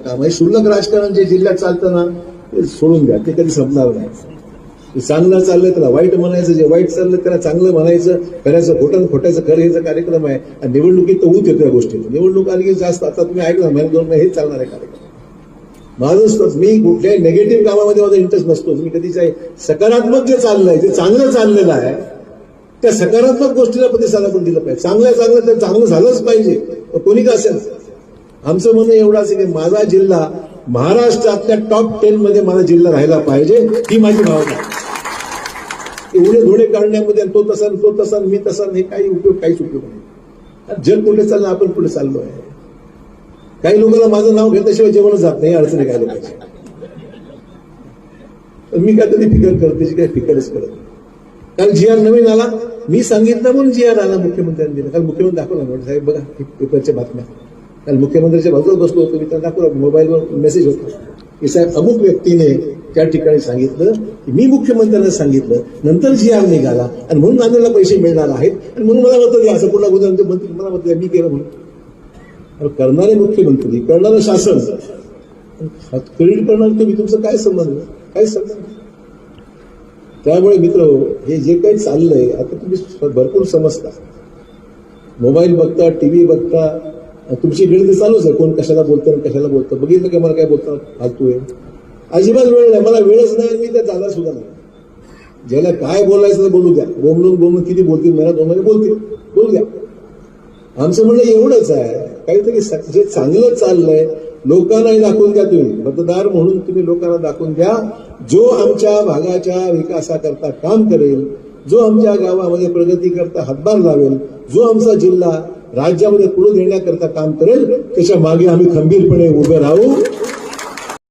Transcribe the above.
काम आहे म्हणजे शुल्लक राजकारण जे जिल्ह्यात चालतं ना ते सोडून द्या. ते कधी संपणार नाही. चांगलं चाललं त्याला वाईट म्हणायचं जे वाईट चाललं त्याला चांगलं म्हणायचं करायचं खोटं खोटायचं खरं कार्यक्रम आहे. आणि निवडणुकीत तर ऊत येतो या गोष्टी निवडणूक आली की जास्त आता तुम्ही ऐकलं महिना दोन महिने हेच चालणार आहे कार्यक्रम. माझं मी कुठल्याही नेगेटिव्ह कामामध्ये माझा इंटरेस्ट नसतो. मी कधीच आहे सकारात्मक जे चाललंय जे चांगलं चाललेलं आहे त्या सकारात्मक गोष्टीला प्रतिसाद आपण दिलं पाहिजे. चांगलं चांगलं तर चांगलं झालंच पाहिजे. कोणी का असेल? आमचं म्हणणं एवढाच आहे की माझा जिल्हा महाराष्ट्रातल्या टॉप टेन मध्ये माझा जिल्हा राहायला पाहिजे ही माझी भावना एवढे धोडे काढण्यामध्ये तो तसा तो तसा मी तसा हे काही उपयोग काहीच उपयोग नाही. जग कुठे चाललं आपण पुढे चाललो आहे. काही लोकांना माझं नाव घेतल्याशिवाय जेवणच जात नाही अडचणी काय लोकांची? मी काय कधी फिकर करते काय काही फिकरच करत नाही. जी आर नवीन आला मी सांगितलं म्हणून जी आर आला मुख्यमंत्र्यांनी दिला. कारण मुख्यमंत्री दाखवला साहेब बघा पेपरच्या बातम्या. काल मुख्यमंत्र्यांच्या बाजूला बसलो होतो. मी त्यांना दाखवला मोबाईलवर मेसेज होता की साहेब अमुक व्यक्तीने त्या ठिकाणी सांगितलं की मी मुख्यमंत्र्यांना सांगितलं नंतर जी आम निघाला आणि म्हणून नांदेडला पैसे मिळणार आहेत आणि म्हणून मला मत द्या असं कुठला गोष्ट मंत्री मला मत द्या मी केलं म्हणून. करणारे मुख्यमंत्री करणारं शासन क्रेडिट करणार तुम्ही तुमचं काय संबंध? काय संबंध? त्यामुळे मित्र हे जे काही चाललंय आता तुम्ही भरपूर समजता. मोबाईल बघता टीव्ही बघता तुमची वेळ चालूच आहे. कोण कशाला बोलतं आणि कशाला बोलतं. बघितलं की मला काय बोलतं फालतू आहे. अजिबात वेळ नाही. मला वेळच नाही मी त्या जाणार सुद्धा नाही. ज्याला काय बोलायचं तर बोलू द्या. बोमलून बोमलून किती बोलतील? मला दोन महिने बोलतील. बोलू द्या. आमचं म्हणणं एवढंच आहे. काहीतरी जे चांगलं चाललंय लोकांनाही दाखवून द्या तुम्ही. मतदार म्हणून तुम्ही लोकांना दाखवून द्या. जो आमच्या भागाच्या विकासाकरता काम करेल जो आमच्या गावामध्ये प्रगती करता हातभार लावेल जो आमचा जिल्हा राज्यामध्ये पुढे देण्याकरता काम करेल त्याच्यामागे आम्ही खंबीरपणे उभे राहू.